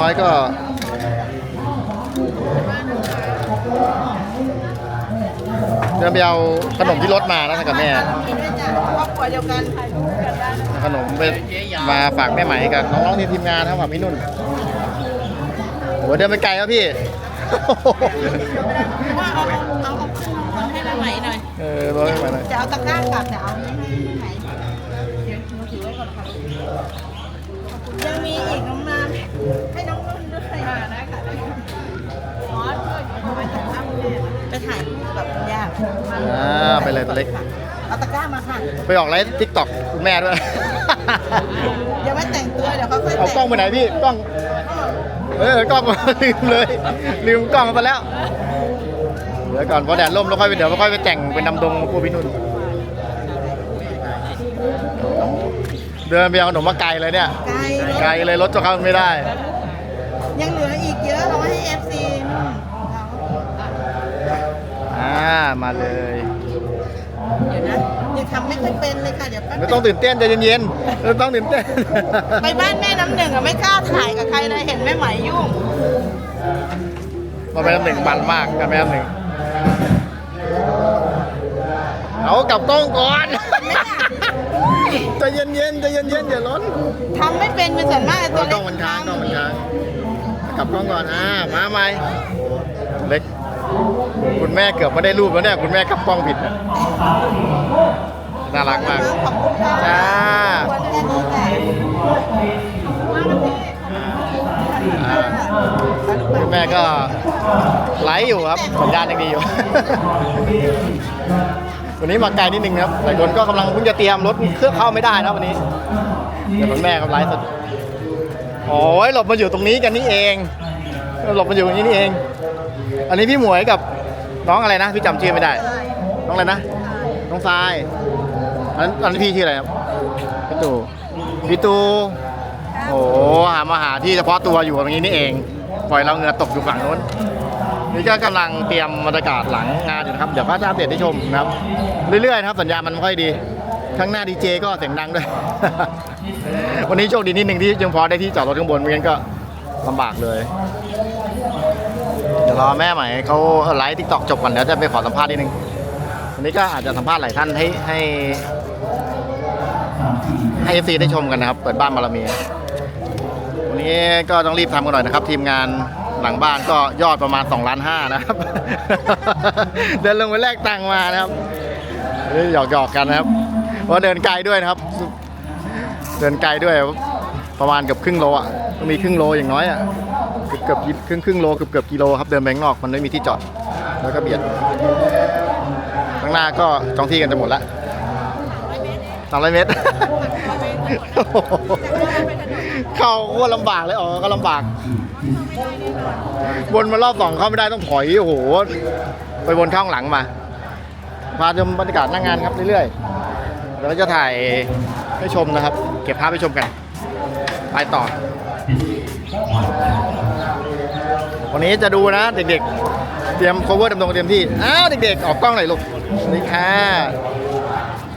น้อยก็เดินไปเอาขนมที่รถมาแล้วกับแม่ กินด้วยจ้ะครอบครัวเดียวกันถ่ายรูปกันได้นะขนมไปมาฝากแม่ไหมกับน้องๆในทีมงานครับฝากพี่นุ่นโหเดินไปไกลแล้วพี่ ว่าเอาเอาเอาเอาให้ละไหมหน่อยเออรอให้มาหน่อยจะเอาตะกร้ากลับแต่เอานี้ให้ไหมเดี๋ยวหนูถือไว้ก่อนค่ะยังมีอีกน้องน้ำให้ ถ่ายรูปกับคุณย่าอ่าไปเลยตัวเล็ก เอาตะกร้ามาค่ะไปออกไลฟ์ทิกตอกคุณแม่ด้วยเดี๋ยวไว้แต่งตัวเดี๋ยวเขาค่อยเอาแต่งกล้องไปไหนพี่กล้อง เออกล้อง ลืมเลยลืมกล้องไปแล้วเดี๋ยวก่อนพอแดดร่มแล้วค่อยไปเดี๋ยวค่อยไปแต่งเป็นดำดงครูพี่นุ่นเดินไปเอาขนมมาไกลเลยเนี่ย ไกลรถไกลเลยรถจะเข้าไม่ได้ ยังเหลืออีกเยอะเราให้เอฟซี อาอ่ามาเลย เดี๋ยวนะยังทำไม่ค่อยเป็นเลยค่ะ เดี๋ยวแป๊บไม่ต้องตื่นเต้นใจเย็นๆไม่ต้องตื่นเต้น ไปบ้านแม่น้ำหนึ่งอะไม่กล้าถ่ายกับใครเลยเห็นแม่ไหมยุ่ง มาแม่น้ำหนึ่งบันมากกับแม่น้ำหนึ่งเอากลับกล้องก่อนใจเย็นๆใจเย็นๆอย่าร้อนทำไม่เป็นเป็นส่วนมากไอ้เอตัวอกเล็ล้อกงมันค้างกล้องมันค้างกลับกล้องก่อนอ่ามาใหม่เล็ก คุณแม่เกือบไม่ได้รูปแล้วเนี่ยคุณแม่กลับกล้องผิดนะน่ารักมากขอบคุณค่ะจ้าวันแค่นี้แหละอ่าคุณแม่ก็ไลฟ์อยู่ครับสัญญาณยังดีอยู่ วันนี้มาไกลนิดนึงครับหลายคนก็กำลังเพิ่งจะเตรียมรถเครื่องเข้าไม่ได้นะวันนี้เดี๋ยวคุณแม่ก็ไลฟ์สดโอ้ยหลบมาอยู่ตรงนี้กันนี่เอง หลบมาอยู่ตรงนี้นี่เอง อันนี้พี่หมวยกับน้องอะไรนะ พี่จำชื่อไม่ได้ น้องอะไรนะ น้องทรายอันนั้นอันนี้พี่ชื่ออะไรครับพี่ตูพี่ตูโอ้โหหามาหาที่เฉพาะตัวอยู่ตรงนี้นี่เอง ปล่อยเราเหงื่อตกอยู่ฝั่งนู้น นี่ก็กำลังเตรียมบรรยากาศหลังงานอยู่นะครับ เดี๋ยวก็จะอัปเดตให้ชมนะครับ เรื่อยๆนะครับสัญญาณมันไม่ค่อยดี ข้างหน้าดีเจก็เสียงดังด้วย วันนี้โชคดีนิดหนึ่งที่ยังพอได้ที่จอดรถข้างบนไม่งั้นก็ลำบากเลยเดี๋ยว รอแม่ใหม่เขาไลฟ์ทิกตอกจบก่อนเดี๋ยวจะไปขอสัมภาษณ์นิดนึงวันนี้ก็อาจจะสัมภาษณ์หลายท่านให้ให้ให้เอฟซีได้ชมกันนะครับ เปิดบ้านบารมีวันนี้ก็ต้องรีบทำกันหน่อยนะครับ ทีมงานหลังบ้านก็ยอดประมาณ2ล้านห้านะครับ เดินลงไปแลกตังค์มานะครับเฮ้ยหยอกๆกันนะครับเพราะเดินไกลด้วยนะครับ เดินไกลด้วยประมาณเกือบครึ่งโลอะมีครึ่งโลอย่างน้อยอะ เกือบเกือบครึ่งครึ่งโลเกือบเกือบกิโลครับเดินไปข้างนอกมันไม่มีที่จอด แล้วก็เบียดข้างหน้าก็จองที่กันจะหมดละสามร้อยเมตรเข้าก็ลำบากเลยอ๋อก็ลำบากวนมารอบสองเข้าไม่ได้ต้องถอยโอ้โหไปวนข้างหลังมาพาชมบรรยากาศหน้างงานครับเรื่อยๆเดี๋ยวจะถ่ายให้ชมนะครับ เก็บภาพให้ชมกัน ไปต่อ วันนี้จะดูนะเด็กๆ เตรียม cover ดำรงเตรียมที่ อ้าวเด็กๆ ออกกล้องหน่อยลูกสวัสดีค่ะ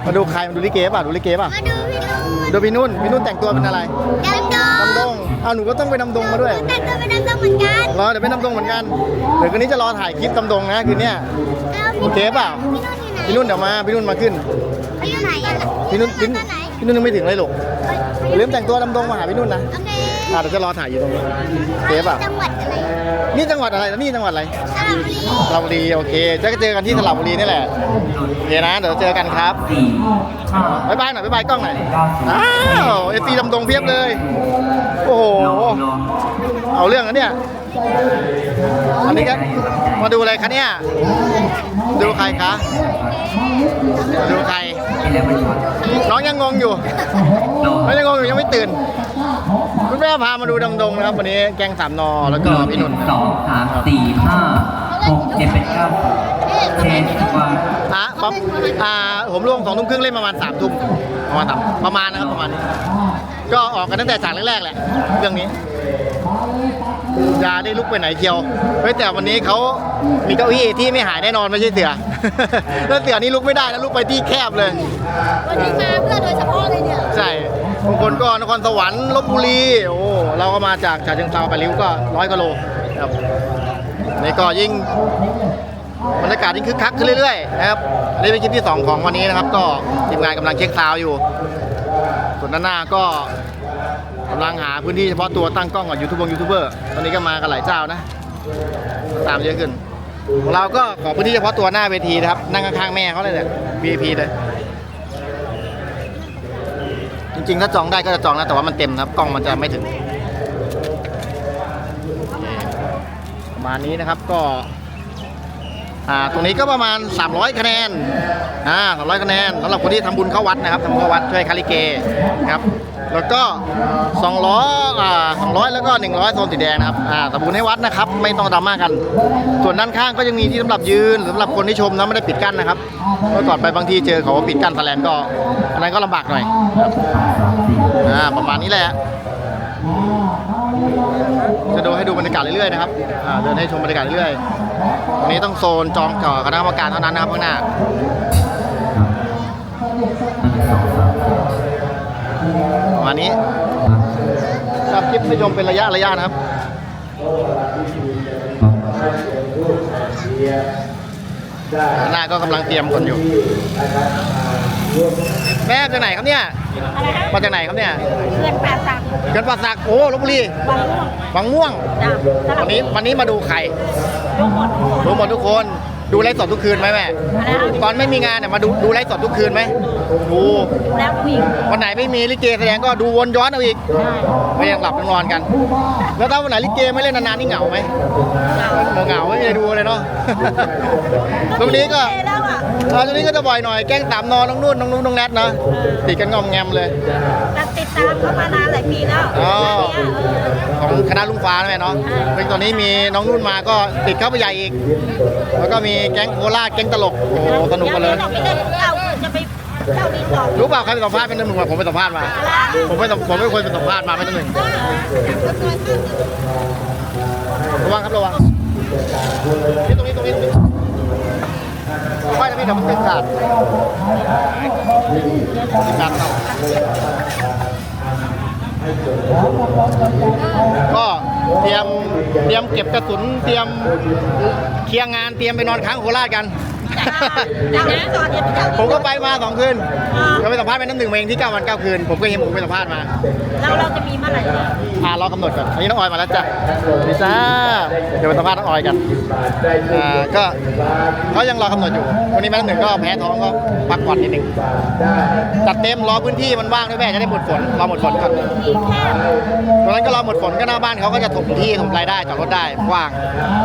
มาดูใครมาดูลิเกป่ะ ดูลิเกป่ะ มาดูพี่นุ่นดูพี่นุ่น พี่นุ่นแต่งตัวเป็นอะไรดำดงดำดงอ้าวหนูก็ต้องไปดำดงมาด้วยแต่งตัวเป็นดำดงเหมือนกันรอเดี๋ยวไปดำดงเหมือนกัน เดี๋ยวคืนนี้จะรอถ่ายคลิปดำดงนะคืนเนี้ยแล้วโอเคเปล่าพี่นุ่นอยู่ไหนพี่นุ่นเดี๋ยวมา พี่นุ่นมาขึ้น พี่นุ่นไหนอะพี่นุ่นพี่ตนุ่นอนไหน พี่นุ่นยังไม่ถึงเลยลูกอย่าลืมแต่งตัวดำดงมาหาพี่นุ่นนะโอเคอ่าเดี๋ยวจะรอถ่ายอยู่ตรงนี้โอเคเปล่าจังหวัดอะไรนี่จังหวัดอะไรแล้วนี่จังหวัดอะไรสระบุรีสระบุรีโอเคจะเจอกันที่สระบุรีนี่แหละโอเคนะเดี๋ยวเจอกันครับบายบายหน่อยบายบายกล้องหน่อยอ้าวเอฟซีดำดงเพียบเลย โอ้โหเอาเรื่องนะเนี่ยอันนี้ก็มาดูอะไรคะเนี่ยดูใครคะดูใคร น้องยังงงอยู่น้องยังงงอยู่ยังไม่ตื่น คุณแม่พามาดูดำดงนะครับ วันนี้แกงสามนอแล้วก็พี่นุ่นสองสามสี่ห้าหกเจ็ดแปดเก้าเทนกว่าอะปั๊บอ่าผมลงสองทุ่มครึ่งเล่นประมาณสามทุ่มประมาณสามประมาณนะครับประมาณนี้ก็ออกกันตั้งแต่ฉากแรกๆแหละเรื่องนี้อ ย่าได้ลุกไปไหนเคียวเฮ้ยแต่วันนี้เขามีเก้าอี้ที่ไม่หายแน่นอนไม่ใช่เสือ แล้วเสือนี่ลุกไม่ได้แล้วลุกไปที่แคบเลย วันนี้มาเพื่อโดยเฉพาะเลยเนี่ย ใช่บางคนก็นครสวรรค์ลบบุรี โอ้ เราก็มาจากฉะเชิงเทราไปริ้วก็ร้อยกิโลครับนี่ก็ยิ่งบรรยากาศยิ่งคึกคักขึ้นเรื่อยๆนะครับ อันนี้เป็นคลิปที่สองของวันนี้นะครับ ก็ทีมงานกำลังเช็คซาวด์อยู่ ส่วนด้านหน้าก็ กำลังหาพื้นที่เฉพาะตัวตั้งกล้องกับยูทูบเบอร์ยูทูบเบอร์ตอนนี้ก็มากันหลายเจ้านะ ตามเยอะขึ้นของเราก็ขอพื้นที่เฉพาะตัวหน้าเวทีนะครับ นั่งข้างๆแม่เขาเลยเนี่ย VIP เลย จริงๆ ถ้าจองได้ก็จะจองนะแต่ว่ามันเต็มนะครับ กล้องมันจะไม่ถึงประมาณนี้นะครับก็ อ่าตรงนี้ก็ประมาณ 300 คะแนนอ่า300 คะแนนสำหรับคนที่ทำบุญเข้าวัดนะครับทำบุญเข้าวัดช่วยคาลิเกะครับแล้วก็200อ่า200 แล้วก็ 100โซนสีแดงนะครับอ่าทำบุญให้วัดนะครับ ไม่ต้องดราม่ากัน ส่วนด้านข้างก็ยังมีที่สำหรับยืนหรือสำหรับคนที่ชมนะไม่ได้ปิดกั้นนะครับเมื่อก่อนไปบางทีเจอเขาปิดกั้นแสลนก็อันนั้นก็ลำบากหน่อยอ่าประมาณนี้แหละ จะดูให้ดูบรรยากาศเรื่อยๆนะครับเดินให้ชมบรรยากาศเรื่อยๆตรงนี้ต้องโซนจองกับคณะกรรมการเท่านั้นนะครับข้างหน้าประมาณนี้จับคลิปให้ชมเป็นระยะระยะนะครับข้างหน้าก็กำลังเตรียมคนอยู่ แม่จากไหนครับเนี่ย อะไรนะมาจากไหนครับเนี่ยเพื่อนแปดสักเกินปราสักโอ้ลบบุรีบางม่วงบางม่วง จ้ะสลัวับนนี้วันนี้มาดูใครลูกหมดดูหมดทุกคนดูไลฟ์สดทุกคืนไหมแม่อะไรนะ ตอนไม่มีงานเนี่ยมาดูดูไลฟ์สดทุกคืนไหมดูแล้วผู้หญิงวันไหนไม่มีลิเกแสดงก็ดูวนย้อนเอาอีกไม่ยังหลับยังนอนกัน แล้วถ้าวันไหนลิเกไม่เล่นนานๆนี่เหงาไหมเหงาไม่มีอะไรดูเลยเนาะ ตรงนี้ก็เแล้ว อะเออตรงนี้ก็จะบ่อยหน่อยแกล้งตามนอนน้องนุ่นน้องนุ่นน้องแนทนะติดกันงอมแงมเลยแต่ติดตามเขามานานหลายปีแล้วอ๋อเนี่ยเออของคณะลุงฟ้านะแม่เนาะเป็นตอนนี้มีน้องนุ่นมาก็ติดเข้าไปใหญ่อีก แล้วก็มีแก๊งโคราชแก๊งตลกโอ้โหสนุกกันเลยดี๋วเราไม่ได้เราจะไปเจ้าดินต่อรู้เปล่าใครไปสัมภาษณ์เป็นหนึ่งผมไปสัมภาษณ์มา ผมไปสัมผมไม่เคยไปสัมภาษณ์มาเป็นหนึ่งระวังครับระวังนี่ตรงนี้ตรงนี้ตรงนี้ค่อย นี่เดี๋ยวมันติดขาดติดขาดเข้าก็เตรียมเตรียมเก็บกระสุนเตรียมเคลียร์งานเตรียมไปนอนค้างโคราชกัน จากนั้นก่อนเดี๋ยวไปเจ้าดินผมก็ไปมาสองคืนก็ไปสัมภาษณ์เป็นน้ำหนึ่งมาเองที่เก้าวันเก้าคืน ผมก็เห็นผมไปสัมภาษณ์มาเราเราจะมีเมื่อไหร่เนี่ยอ่ารอกำหนดก่อนอันนี้น้องออยมาแล้วจ้ะลิซ่าเดี๋ยวไปสัมภาษณ์น้องออยกันอ่าก็เขายังรอกำหนดอยู่วันนี้แม่น้ำหนึ่งก็แพ้ท้องก็พักผ่อนนิดหนึ่งจัดเต็มรอพื้นที่มันว่างด้วยแม่จะได้หมดฝนรอหมดฝนก่อนมีแค่ตรงนั้นก็รอหมดฝนก็หน้าบ้านเขาก็จะถมที่ถมรายได้จอดรถได้กว้าง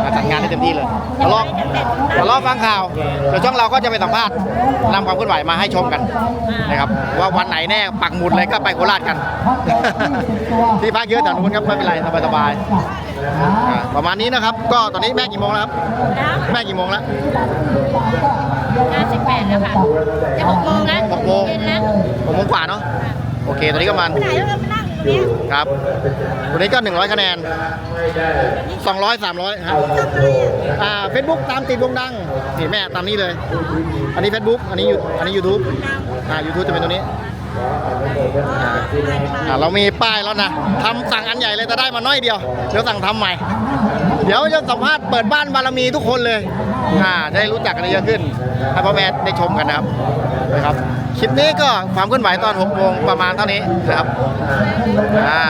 มาจัดงานได้เต็มที่เลยเดี๋ยวรอเดี๋ยวรอฟังข่าวเดี๋ยวช่องเราก็จะไปสัมภาษณ์นำความเคลื่อนไหวมาให้ชมกันนะครับว่าวันไหนแน่ปักหมุดเลยก็ไปโคราชกัน ที่พักเยอะแถวนู้นครับไม่เป็นไรสบายๆอ่าประมาณนี้นะครับ ก็ตอนนี้แม่กี่โมงแล้วครับนะแม่กี่โมงแล้วงานสิบแปดแล้วค่ะ จะหกโมงแล้วหกโมง เย็นแล้วหกโมงกว่าเนาะโอเค ตอนนี้ก็ประมาณไปไหนแล้วเราไปนั่งอยู่เนี่ย ครับตัวนี้ก็ 100 คะแนน 200 300ครับทำอะไรอะอ่าเฟซบุ๊กตามติดวงดังนี่แม่ตามนี้เลย อันนี้ Facebook อันนี้ยูอันนี้ YouTube อ่า YouTube จะเป็นตัวนี้อ่าอ่าเรามีป้ายแล้วนะทำสั่งอันใหญ่เลยแต่ได้มาน้อยเดียว เดี๋ยวสั่งทำใหม่ เดี๋ยวจะสัมภาษณ์เปิดบ้านบารมีทุกคนเลยอ่าจะได้รู้จักกันเยอะขึ้นให้พ่อแม่ได้ชมกันนะครับนะครับ คลิปนี้ก็ความเคลื่อนไหวตอน6โมงประมาณเท่านี้นะครับอ่า